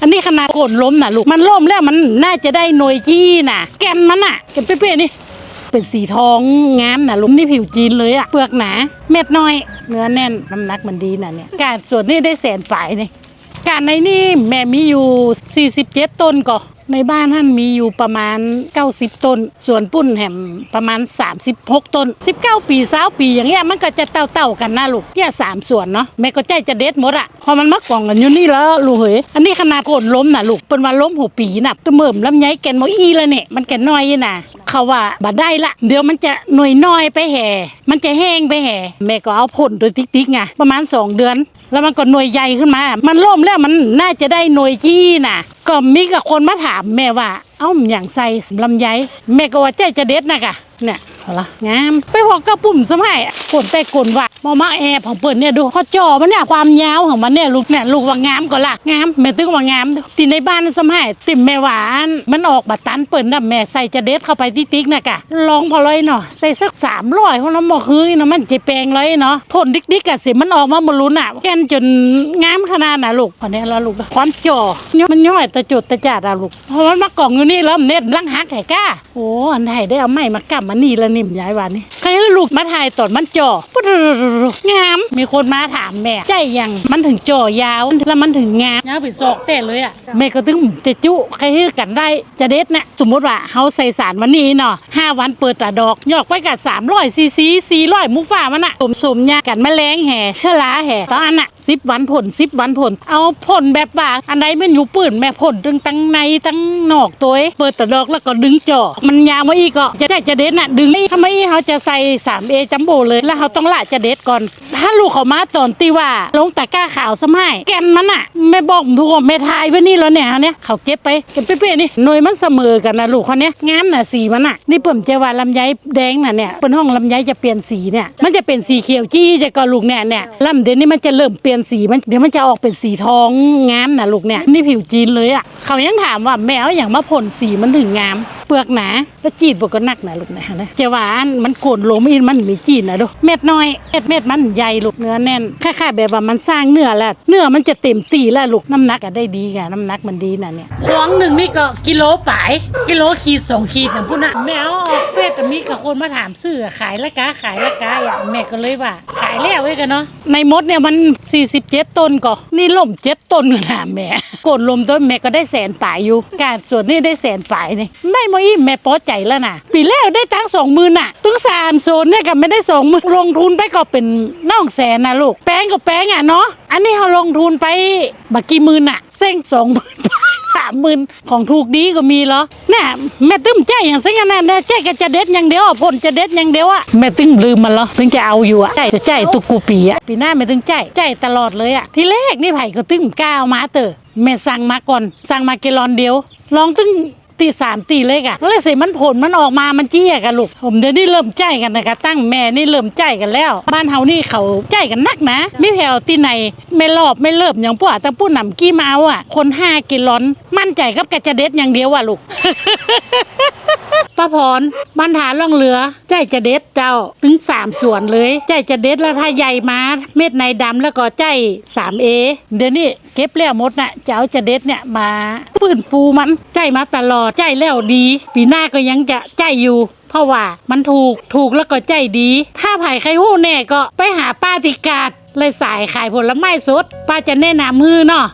อันนี้ขนาดโกนล้มน่ะลูก มันล้มแล้วมันน่าจะได้หน่วยจี้น่ะ แกนมันอะแกนเป๊ะๆนี่ เป็นสีทองงามน่ะลุมนี่ผิวจีนเลยอะเปลือกหนา เม็ดน้อย เนื้อแน่นน้ำหนักมันดีน่ะเนี่ยการส่วนนี้ได้แสนปลายนี่ การในนี่แม่มีอยู่ 47 ต้นก่อในบ้านท่านมีอยู่ประมาณ 90 ต้น ส่วนปุ้นแหมประมาณ 36 ต้น 19 ปีสาวปีอย่างเงี้ยมันก็จะเต่าๆกันนะลูกแค่สามส่วนเนาะแม่ก็ใจจะเด็ดหมดอะพอมันมากล่องกันอยู่นี่แล้วลูกเฮ้ยอันนี้ขนาดโกนล้มน่ะลูกเป็นว่าล้มหัวปีน่ะตะเมิ่มลำไยแกนโมอีแล้วเนี่ยมันแกนน้อยน่ะ เขาว่าบัดได้ละ เดี๋ยวมันจะหน่วยน้อยไปแห่ มันจะแห้งไปแห่ แม่ก็เอาผลตัวติ๊กๆไงประมาณสองเดือน แล้วมันก็หน่วยใหญ่ขึ้นมา มันล่มแล้วมันน่าจะได้หน่วยจี้น่ะ ก็มีกับคนมาถามแม่ว่า เอ้าอย่างใส่ลำไยแม่ก็ว่าใจจะเด็ดนะกะเนี่ย ละงามไปหอกกระปุ่มสมัยกดแต่กดว่ามามาแอร์ของเปิดเนี่ยดูเขาจอมันเนี่ยความยาวของมันเนี่ยลูกเนี่ยลูกว่างามก็ละงามแม่ตึงว่างามที่ในบ้านสมัยติ่มแม่หวานมันออกบัตันเปิดนะแม่ใส่จะเด็ดเข้าไปที่ติ๊กนะกะลองพอเลยเนาะใส่สักสามร้อยของน้ำหมอกเฮ้ยเนาะมันจะแปลงเลยเนาะผลดิกๆกะสิมันออกมาบรุน่ะแกนจนงามขนาดน่ะลูกพอนี้แล้วลูกความจอมันย่อยตะจุดตะจัดอะลูกเพราะมันมากล่องอยู่นี่แล้วเน็ตลังหักแห่ก้าโอ้อันไหนได้เอาไม้มากำมันนี่ละนิ่นิ่มย้ายวันนี้ใครให้ลูกมาถ่ายตอนมันจ่อปุ๊ดงาม มีคนมาถามแม่ใจยังมันถึงจ่อยาวแล้วมันถึงงามยาวไปซอกแต่เลยอะแม่ก็ถึงจะจุใครให้กันได้จะเด็ดนะสมมติว่าเขาใส่สารวันนี้เนาะห้าวันเปิดตาดอกยอกไปกับสามร้อยซีซีสี่ร้อยมุกฟ้ามันอะสมสมยากันแมลงแห่เชื้อราแห่ตอนนั้นอะสิบวันผลสิบวันผล เอาผลแบบว่าอันไหนมันอยู่ปืนแม่ผลดึงตั้งในตั้งนอกตัวเองเปิดตาดอกแล้วก็ดึงจ่อมันยาวมาอีกก็จะได้จะเด็ดน่ะดึงทำไมเขาจะใส่สามเอจัมโบ้เลยแล้วเขาต้องละจะเด็ดก่อน ถ้าลูกเขามาตอนตีว่าลงตะกร้าขาวสมัยแกนมันอะแม่บอกทุกคนแม่ทายไว้นี่แล้วเนี่ยเนี่ยเขาเก็บไปเก็บเป๊ะๆนี่หน่วยมันเสมอกันนะลูกคนเนี้ยงามน่ะสีมันอะนี่เปิ่มเจว่าลำไยแดงน่ะเนี่ยเป็นห้องลำไยจะเปลี่ยนสีเนี่ยมันจะเป็นสีเขียวจี้จะก็ลูกเนี่ยเนี่ยลำเดี๋ยวนี้มันจะเริ่มเปลี่ยนสีมันเดี๋ยวมันจะออกเป็นสีทองงามน่ะลูกเนี่ยนี่ผิวจีนเลยอะเขายังถามว่าแมวอย่างมาพ่นสีมันถึงงาม เปลือกหนาแล้วจีดบวกก็นักนะลูกนะนะเจหวานมันโกนลมอินมันมีจีดนะดูเม็ดน้อยเม็ดเม็ดมันใหญ่ลูกเนื้อแน่นคล้ายๆแบบว่ามันสร้างเนื้อแล้วเนื้อมันจะเต็มตีแล้วลูกน้ำหนักก็ได้ดีไงน้ำหนักมันดีนะเนี่ยควงหนึ่งนี่ก็กิโลปลายกิโลขีดสองขีดอย่างพูดนะแม่เออกเฟซแต่มีกับคนมาถามซื้อขายละกาขายละกาอะแม่ก็เลยว่า ขายแล้วไว้กันเนาะในมดเนี่ยมัน 47 ต้นก็นี่ล่มเจ็ดต้นกันนะแม่โกนลมต้นแม่ก็ได้แสนปลายอยู่การส่วนนี้ได้แสนปลายนี่ได้มาอีแม่พอใจแล้วนะปีแล้วได้ตั้งสองหมื่นอะถึงสามโซนเนี่ยก็ไม่ได้สองหมื่นลงทุนไปก็เป็นน้องแสนนะลูก แป้งก็แป้งอะเนาะ อันนี้เราลงทุนไปบักกี่หมื่นอะ เส้งสองหมื่นสามหมื่นของถูกดีก็มีเหรอน่แม่ตึ้มใจอย่างสิ่งนั้นนะใจก็จะเด็ดอย่างเดียวผลจะเด็ดอย่างเดียวอะแม่ตึ้งลืมมันเหรอถึงจะเอาอยู่อะใจจะใจตุกกูปีอะปีหน้าแม่ตึ้งใจใจตลอดเลยอะที่แรกนี่ไผ่ก็ตึ้งก้าวมาเตอแม่สั่งมาก่อนสั่งมาเกลอนเดียว ลองตึ้ง ตีสามตีเลยกอะแล้วสิมันผลมันออกมามันเจี๊ยกันลูกผมเดี๋ยวนี้เริ่มใจกันนะคะตั้งแม่นี่เริ่มใจกันแล้ว บ้านเฮานี่เขาใจกันนักนะไม่แผ่วตีไหนไม่รอบไม่เลิบอย่างพวกแต่ผู้นำกี้มาเอาอะคนห้ากินร้อนมั่นใจกับกระจะเด็ดอย่างเดียวอะลูก ป้าพรบรรทาล่องเรือ ใจจะเด็ดเจ้าถึงสามส่วนเลย ใจจะเด็ดแล้วถ้าใหญ่มา เม็ดในดำแล้วก็ใจสามเอเดี๋ยวนี้เก็บแล้วมดน่ะจะเอาจะเด็ดเนี่ยมาฟื้นฟูมันใจมาตลอดใจแล้วดี ปีหน้าก็ยังจะใจอยู่เพราะว่ามันถูกถูกแล้วก็ใจดี ถ้าไผ่ใครหู้แน่ก็ไปหาป้าติกาดเลยสายขายผลไม้สด ป้าจะแนะนำมือเนาะ